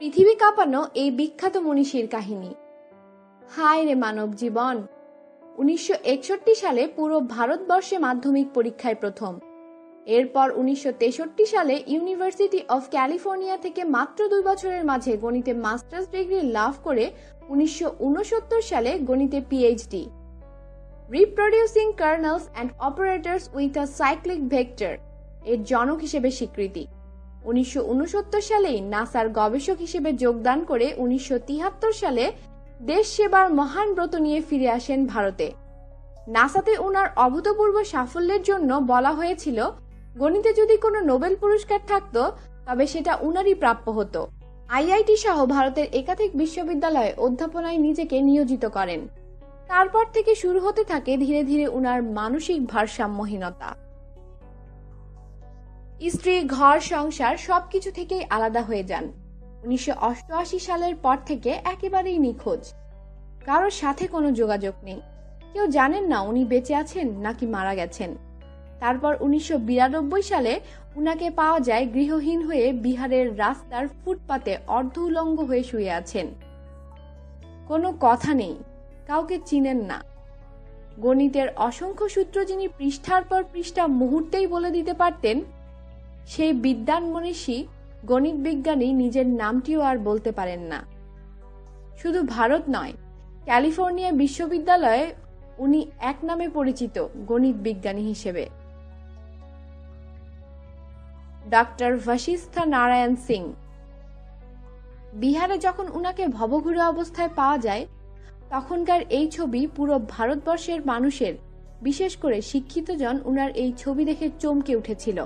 পৃথিবী কাঁপানো এই বিখ্যাত মনীষীর কাহিনী। হায় রে মানব জীবন। উনিশশো একষট্টি সালে পুরো ভারতবর্ষে মাধ্যমিক পরীক্ষায় প্রথম। এরপর উনিশশো তেষট্টি সালে ইউনিভার্সিটি অফ ক্যালিফোর্নিয়া থেকে মাত্র দুই বছরের মাঝে গণিতে মাস্টার্স ডিগ্রি লাভ করে উনিশশো উনসত্তর সালে গণিতে PhD reproducing kernels and operators with a cyclic vector এর জনক হিসেবে স্বীকৃতি। উনিশশো সালেই নাসার গবেষক হিসেবে যোগদান করে উনিশশো তিয়াত্তর সালে দেশ সেবার মহান ব্রত নিয়ে ফিরে আসেন ভারতে। নাসাতে ওনার অভূতপূর্ব সাফল্যের জন্য বলা হয়েছিল, গণিতে যদি কোনো নোবেল পুরস্কার থাকতো, তবে সেটা উনারই প্রাপ্য হতো। আইআইটি সহ ভারতের একাধিক বিশ্ববিদ্যালয়ে অধ্যাপনায় নিজেকে নিয়োজিত করেন। তারপর থেকে শুরু হতে থাকে ধীরে ধীরে উনার মানসিক ভারসাম্যহীনতা। স্ত্রী, ঘর, সংসার সবকিছু থেকেই আলাদা হয়ে যান। উনিশশো অষ্টআশি সালের পর থেকে একেবারেই নিখোঁজ। কারোর সাথে কোনো যোগাযোগ নেই। কেউ জানেন না উনি বেঁচে আছেন নাকি মারা গেছেন। তারপর উনিশশো বিরানব্বই সালে উনাকে পাওয়া যায় গৃহহীন হয়ে বিহারের রাস্তার ফুটপাতে অর্ধ উলঙ্গ হয়ে শুয়ে আছেন। কোনো কথা নেই, কাউকে চিনেন না। গণিতের অসংখ্য সূত্র যিনি পৃষ্ঠার পর পৃষ্ঠা মুহূর্তেই বলে দিতে পারতেন সেই বিদ্যান মনীষী গণিত বিজ্ঞানী নিজের নামটিও আর বলতে পারেন না। শুধু ভারত নয়, ক্যালিফোর্নিয়া বিশ্ববিদ্যালয়ে উনি এক নামে পরিচিত গণিত বিজ্ঞানী হিসেবে। ডক্টর ভাশিস্থা নারায়ণ সিং। বিহারে যখন উনাকে ভবঘুরে অবস্থায় পাওয়া যায়, তখনকার এই ছবি পুরো ভারতবর্ষের মানুষের, বিশেষ করে শিক্ষিতজন উনার এই ছবি দেখে চমকে উঠেছিল।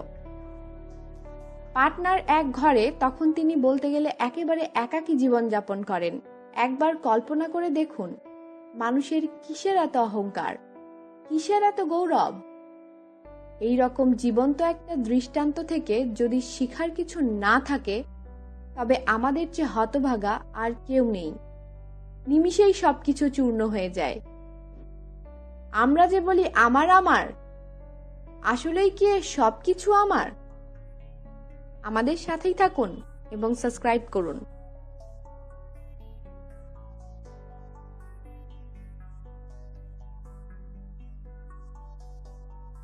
পাটনার এক ঘরে তখন তিনি বলতে গেলে একেবারে একাকী জীবনযাপন করেন। একবার কল্পনা করে দেখুন, মানুষের কিসের এত অহংকার? কিসের এত গৌরব? এই রকম জীবন্ত একটা দৃষ্টান্ত থেকে যদি শিখার কিছু না থাকে, তবে আমাদের চেয়ে হতভাগা আর কেউ নেই। নিমিষেই সবকিছু চূর্ণ হয়ে যায়। আমরা যে বলি আমার আমার, আসলেই কি সবকিছু আমার? আমাদের সাথেই থাকুন এবং সাবস্ক্রাইব করুন।